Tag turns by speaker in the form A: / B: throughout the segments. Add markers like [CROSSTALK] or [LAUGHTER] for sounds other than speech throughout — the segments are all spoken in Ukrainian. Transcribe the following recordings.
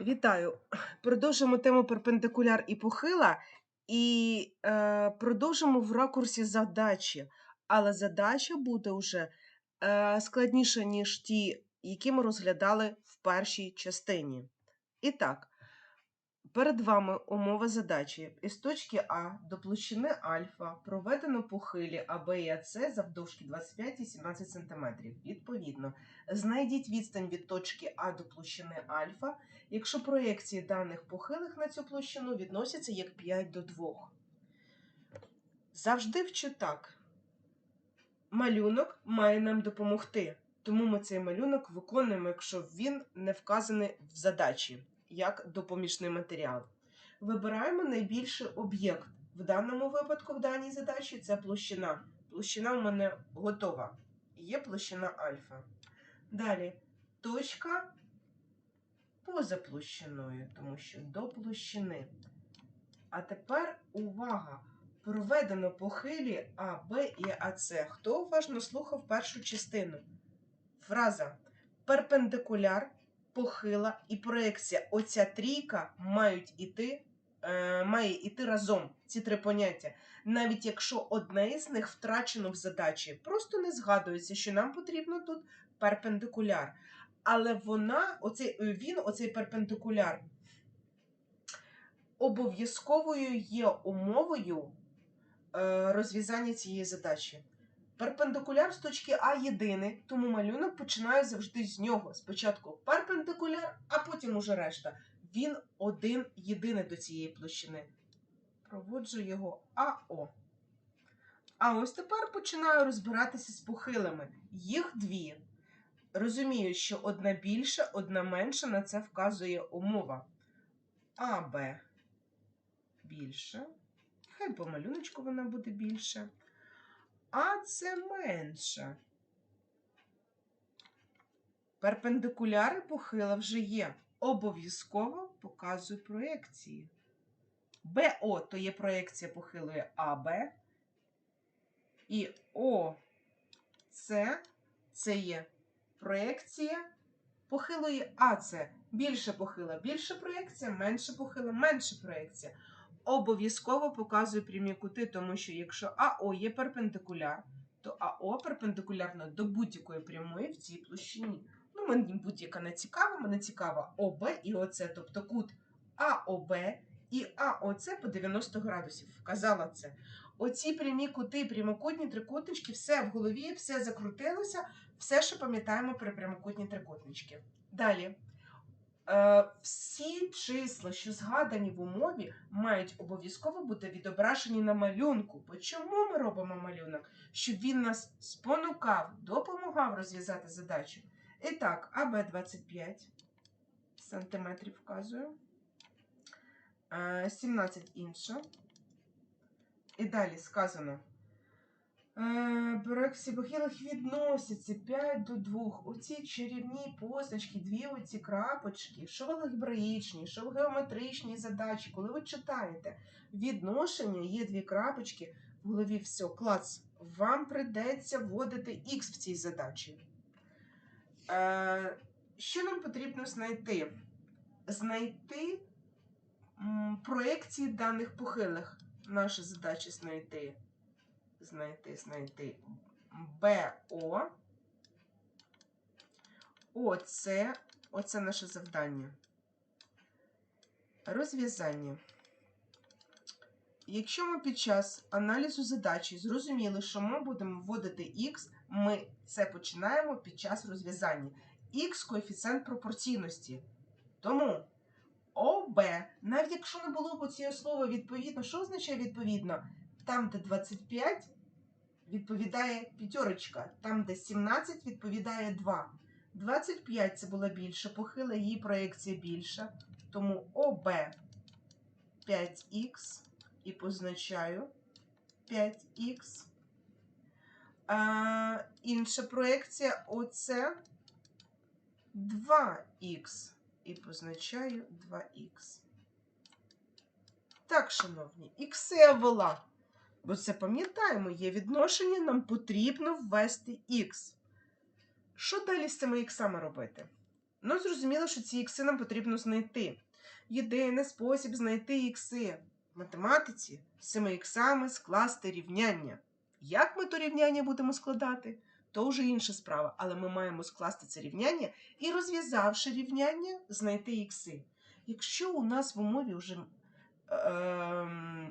A: Вітаю! [CLEARS THROAT] Продовжимо тему перпендикуляр і похила, і е, продовжимо в ракурсі задачі. Але задача буде вже е, складніша, ніж ті, які ми розглядали в першій частині. І так, перед вами умова задачі. Із точки А до площини альфа проведено похилі АБ і АС завдовжки 25 і 17 см. Відповідно, знайдіть відстань від точки А до площини альфа якщо проєкції даних похилих на цю площину відносяться як 5 до 2. Завжди вчу так. Малюнок має нам допомогти, тому ми цей малюнок виконуємо, якщо він не вказаний в задачі, як допоміжний матеріал. Вибираємо найбільший об'єкт. В даному випадку, в даній задачі, це площина. Площина у мене готова. Є площина альфа. Далі точка поза площиною, тому що до площини. А тепер увага! Проведено похилі А, Б і АС. Хто уважно слухав першу частину? Фраза перпендикуляр, похила і проекція. Оця трійка мають іти, е, має іти разом. Ці три поняття. Навіть якщо одне із них втрачено в задачі, просто не згадується, що нам потрібно тут перпендикуляр але вона, оцей, е, він, оцей перпендикуляр, обов'язковою є умовою е, розв'язання цієї задачі. Перпендикуляр з точки А єдиний, тому малюнок починає завжди з нього. Спочатку перпендикуляр, а потім уже решта. Він один єдиний до цієї площини. Проводжу його АО. А ось тепер починаю розбиратися з похилими. Їх дві. Розумію, що одна більша, одна менша, на це вказує умова. АБ більше. Хай по малюночку вона буде більша. А це менша. Перпендикуляри похила вже є. Обов'язково показую проєкції. БО то є проєкція похилої АБ. І ОС це є проекція похилої АЦ. Більше похила, більше проекція, менше похила, менше проекція. Обов'язково показую прямі кути, тому що якщо АО є перпендикуляр, то АО перпендикулярно до будь-якої прямої в цій площині. Ну, мені будь-яка не цікава, мене цікава ОБ і ОЦ, тобто кут АОБ і АОЦ по 90 градусів. Вказала це. Оці прямі кути, прямокутні трикутнички, все в голові, все закрутилося, все, що пам'ятаємо про прямокутні трикутнички. Далі. Е, всі числа, що згадані в умові, мають обов'язково бути відображені на малюнку. Бо чому ми робимо малюнок? Щоб він нас спонукав, допомагав розв'язати задачу. І так, АБ 25 сантиметрів вказую. 17 е, інша. І далі сказано. Брексі похилих відносяться 5 до 2. Оці чарівні позначки, дві оці крапочки, що в алгебраїчній, що в геометричній задачі, коли ви читаєте відношення, є дві крапочки, в голові все, клац, вам придеться вводити Х в цій задачі. Е, Що нам потрібно знайти? Знайти проекції даних похилих. Наша задача знайти знайти, знайти БО. Оце, оце наше завдання. Розв'язання. Якщо ми під час аналізу задачі зрозуміли, що ми будемо вводити Х, ми це починаємо під час розв'язання. Х коефіцієнт пропорційності. Тому ОБ, навіть якщо не було б цього слова відповідно, що означає відповідно? Там, де 25, відповідає п'ятерочка. Там, де 17, відповідає 2. 25 це була більша, похила її проєкція більша. Тому ОБ 5х і позначаю 5х. А, Інша проєкція ОЦ 2х і позначаю 2х. Так, шановні, ікси я. Бо це пам'ятаємо, є відношення, нам потрібно ввести х. Що далі з цими іксами робити? Ну, зрозуміло, що ці ікси нам потрібно знайти. Єдиний спосіб знайти ікси в математиці з цими іксами скласти рівняння. Як ми то рівняння будемо складати, то вже інша справа. Але ми маємо скласти це рівняння і, розв'язавши рівняння, знайти ікси. Якщо у нас в умові вже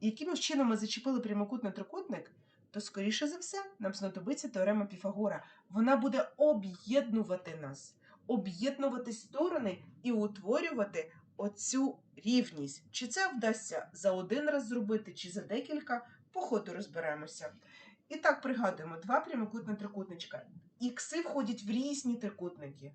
A: якимось чином ми зачепили прямокутний трикутник, то, скоріше за все, нам знадобиться теорема Піфагора. Вона буде об'єднувати нас, об'єднувати сторони і утворювати оцю рівність. Чи це вдасться за один раз зробити, чи за декілька, по ходу розберемося. І так пригадуємо два прямокутні трикутничка. Ікси входять в різні трикутники.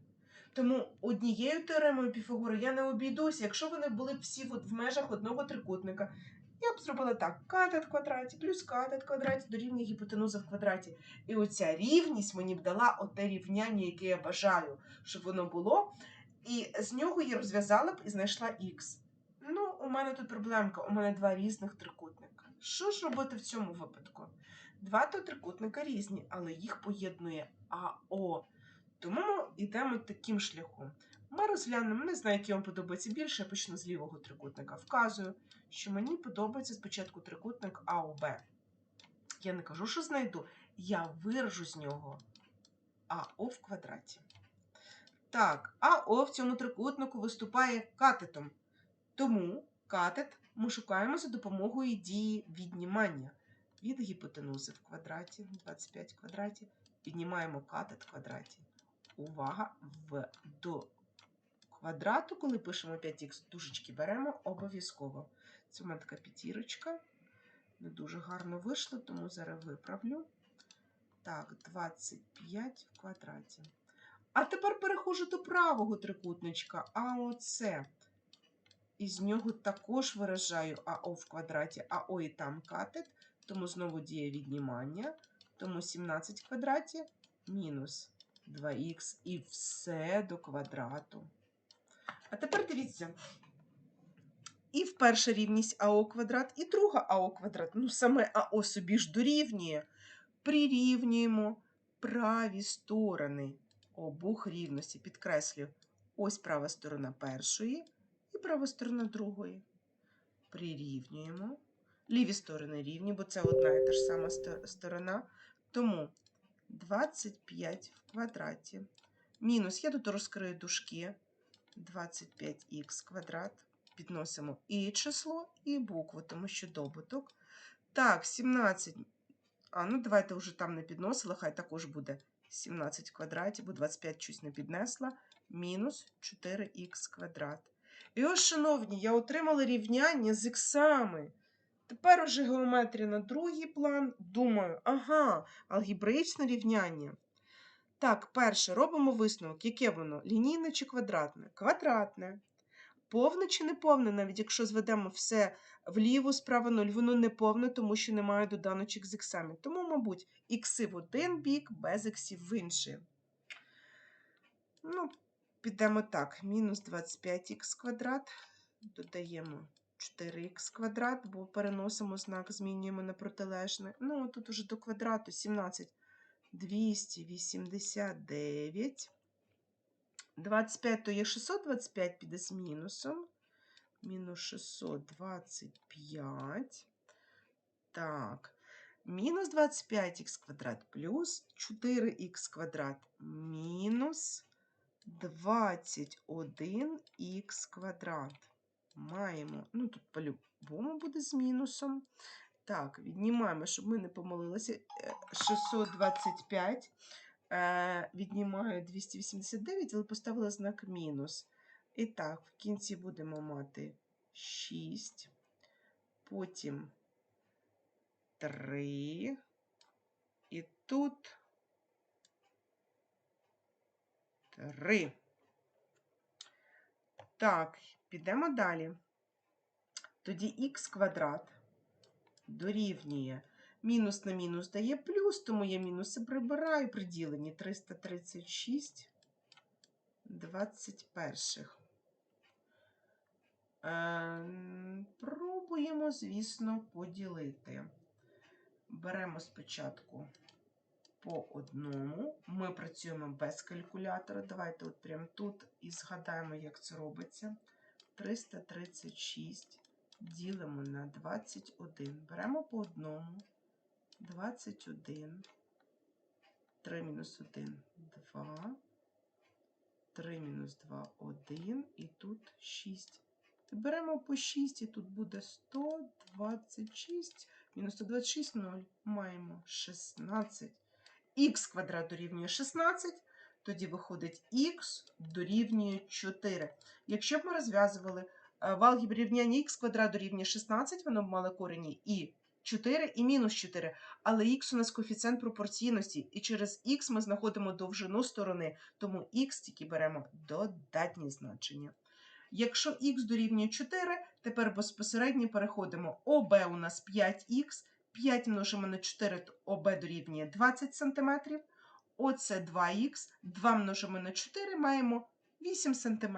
A: Тому однією теоремою Піфагора я не обійдуся, якщо вони були б всі в межах одного трикутника. Я б зробила так: катет в квадраті плюс катет в квадраті дорівнює гіпотенуза в квадраті. І оця рівність мені б дала оте рівняння, яке я бажаю, щоб воно було. І з нього я розв'язала б і знайшла х. Ну, у мене тут проблемка, у мене два різних трикутника. Що ж робити в цьому випадку? Два то трикутника різні, але їх поєднує АО. Йдемо таким шляхом. Ми розглянемо, не знаю, який вам подобається більше, я почну з лівого трикутника. Вказую, що мені подобається спочатку трикутник АОБ. Я не кажу, що знайду, я виражу з нього АО в квадраті. Так, АО в цьому трикутнику виступає катетом. Тому катет ми шукаємо за допомогою дії віднімання. Від гіпотенузи в квадраті, 25 в квадраті, віднімаємо катет в квадраті. Увага! В до квадрату, коли пишемо 5х, дужечки беремо обов'язково. Це у мене така п'ятірочка. Не дуже гарно вийшло, тому зараз виправлю. Так, 25 в квадраті. А тепер переходжу до правого трикутничка, АОЦ. І з нього також виражаю АО в квадраті, АО і там катет, тому знову діє віднімання. Тому 17 в квадраті мінус 2х і все до квадрату. А тепер дивіться. І в перша рівність АО квадрат, і друга АО квадрат. Ну, саме АО собі ж дорівнює. Прирівнюємо праві сторони обох рівності. Підкреслюю, ось права сторона першої і права сторона другої. Прирівнюємо. Ліві сторони рівні, бо це одна і та ж сама сторона. Тому 25 в квадраті. Мінус, я тут розкрию дужки. 25х квадрат. Підносимо і число, і букву, тому що добуток. Так, 17. А, ну давайте вже там не підносила, хай також буде 17 в квадраті, бо 25 щось не піднесла. Мінус 4х квадрат. І ось, шановні, я отримала рівняння з іксами. Тепер уже геометрія на другий план. Думаю, ага, алгебраїчне рівняння. Так, перше, робимо висновок. Яке воно? Лінійне чи квадратне? Квадратне. Повне чи не повне, навіть якщо зведемо все вліво, справа 0, воно не повне, тому що немає доданочок з іксами. Тому, мабуть, ікси в один бік, без іксів в інший. Ну, підемо так. Мінус 25х квадрат. Додаємо 4х квадрат, бо переносимо знак, змінюємо на протилежне. Ну, тут уже до квадрату 17. 289. 25 то є 625 піде з мінусом. Мінус 625. Так. Мінус 25х квадрат плюс 4х квадрат мінус 21х квадрат. Маємо, ну тут по-любому буде з мінусом. Так, віднімаємо, щоб ми не помилилися. е, 625. Е, віднімаю 289, але поставила знак мінус. І так, в кінці будемо мати 6, потім 3. І тут 3. Так, підемо далі. Тоді х квадрат дорівнює. Мінус на мінус дає плюс, тому я мінуси прибираю при діленні 336 21. Ем, пробуємо, звісно, поділити. Беремо спочатку по одному. Ми працюємо без калькулятора. Давайте от прямо тут і згадаємо, як це робиться. 336 ділимо на 21. Беремо по одному. 21. 3 мінус 1 2. 3 мінус 2 1. І тут 6. Беремо по 6, і тут буде 126. Мінус 126 0. Маємо 16. Х квадрат дорівнює 16. Тоді виходить х дорівнює 4. Якщо б ми розв'язували е, в алгебрі рівняння х квадрат дорівнює 16, воно б мало корені і 4, і мінус 4. Але х у нас коефіцієнт пропорційності, і через х ми знаходимо довжину сторони, тому х тільки беремо додатні значення. Якщо х дорівнює 4, тепер безпосередньо переходимо. ОБ у нас 5х, 5 множимо на 4, то ОБ дорівнює 20 см. Оце 2х, 2 множимо на 4, маємо 8 см.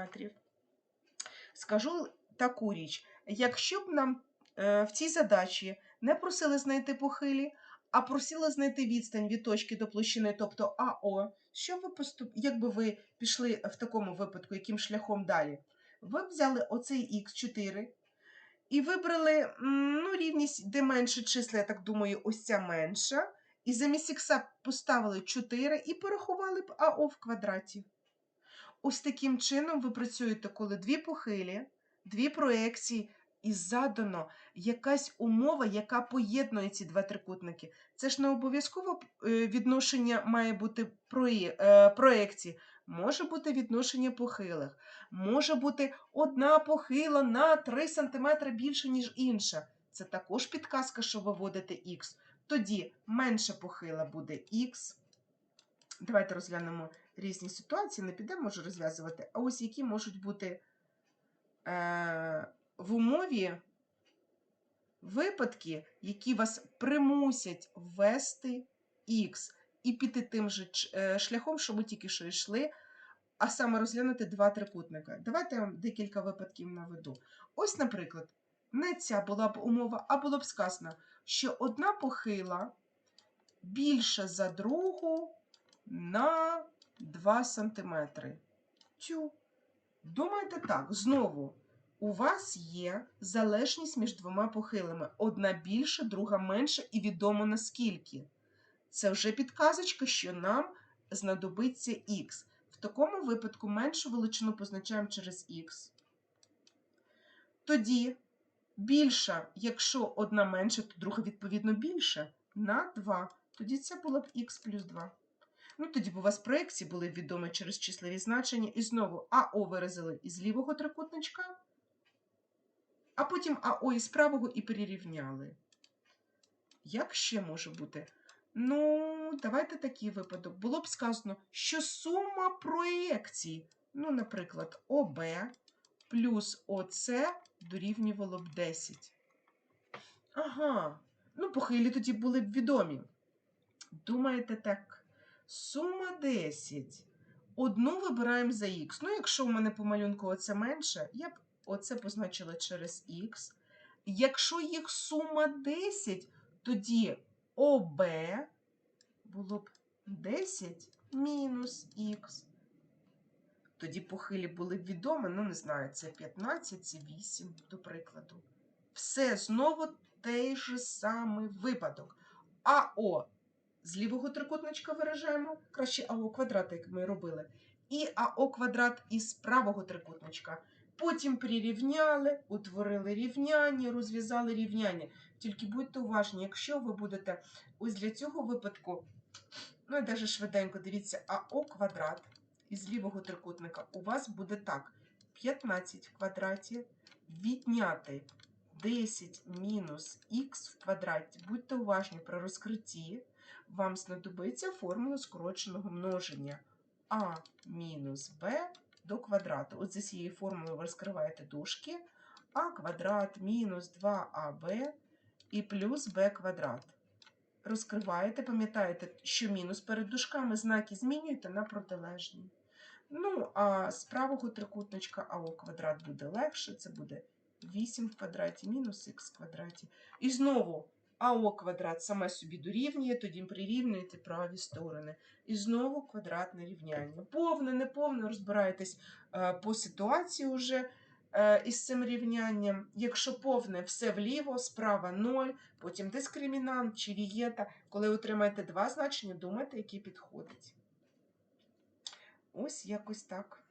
A: Скажу таку річ. Якщо б нам е, в цій задачі не просили знайти похилі, а просили знайти відстань від точки до площини, тобто АО, що ви поступ... як би ви пішли в такому випадку, яким шляхом далі? Ви б взяли оцей х4 і вибрали ну, рівність, де менше числа, я так думаю, ось ця менша. І замість х поставили 4 і порахували б АО в квадраті. Ось таким чином ви працюєте, коли дві похилі, дві проекції, і задано якась умова, яка поєднує ці два трикутники. Це ж не обов'язково е, відношення має бути прої- е. Може бути відношення похилих, може бути одна похила на 3 см більше, ніж інша. Це також підказка, що виводите х. Тоді менша похила буде х. Давайте розглянемо різні ситуації. Не підемо може розв'язувати, а ось які можуть бути е, в умові випадки, які вас примусять ввести х і піти тим же е, шляхом, що ми тільки що йшли, а саме розглянути два трикутника. Давайте я вам декілька випадків наведу. Ось, наприклад, не ця була б умова, а було б сказано, що одна похила більша за другу на 2 см. Тю. Думайте так, знову. У вас є залежність між двома похилами. Одна більша, друга менша, і відомо наскільки. Це вже підказочка, що нам знадобиться х. В такому випадку меншу величину позначаємо через х. Тоді більша, якщо одна менша, то друга відповідно більша на 2. Тоді це було б х плюс 2. Ну, тоді б у вас проекції були відомі через числові значення. І знову АО виразили із лівого трикутничка, а потім АО із правого і перерівняли. Як ще може бути? Ну, давайте такий випадок. Було б сказано, що сума проєкцій, ну, наприклад, ОБ плюс ОЦ дорівнювало б 10. Ага, ну, похилі тоді були б відомі. Думаєте так, сума 10. Одну вибираємо за х. Ну, якщо у мене по малюнку оце менше, я б оце позначила через х. Якщо їх сума 10, тоді ОБ було б 10 мінус х. Тоді похилі були б відомі, ну не знаю, це 15, це 8, до прикладу. Все знову той же самий випадок. АО з лівого трикутничка виражаємо, краще АО квадрат, як ми робили. І АО квадрат із правого трикутничка. Потім прирівняли, утворили рівняння, розв'язали рівняння. Тільки будьте уважні, якщо ви будете ось для цього випадку, ну і навіть швиденько дивіться, АО квадрат із лівого трикутника у вас буде так: 15 в квадраті відняти 10 мінус х в квадраті. Будьте уважні при розкритті. Вам знадобиться формула скороченого множення а мінус b до квадрату. От за цією формулою ви розкриваєте дужки а квадрат мінус 2аб і плюс b квадрат. Розкриваєте, пам'ятаєте, що мінус перед дужками знаки змінюєте на протилежні. Ну, а з правого трикутничка АО квадрат буде легше, це буде 8 в квадраті мінус х в квадраті. І знову АО квадрат саме собі дорівнює, тоді прирівнюєте праві сторони. І знову квадратне рівняння. Повне, неповне, розбираєтесь е, по ситуації вже е, із цим рівнянням. Якщо повне, все вліво, справа 0, потім дискримінант чи вієта. Коли отримаєте два значення, думайте, які підходить. Ось якось так.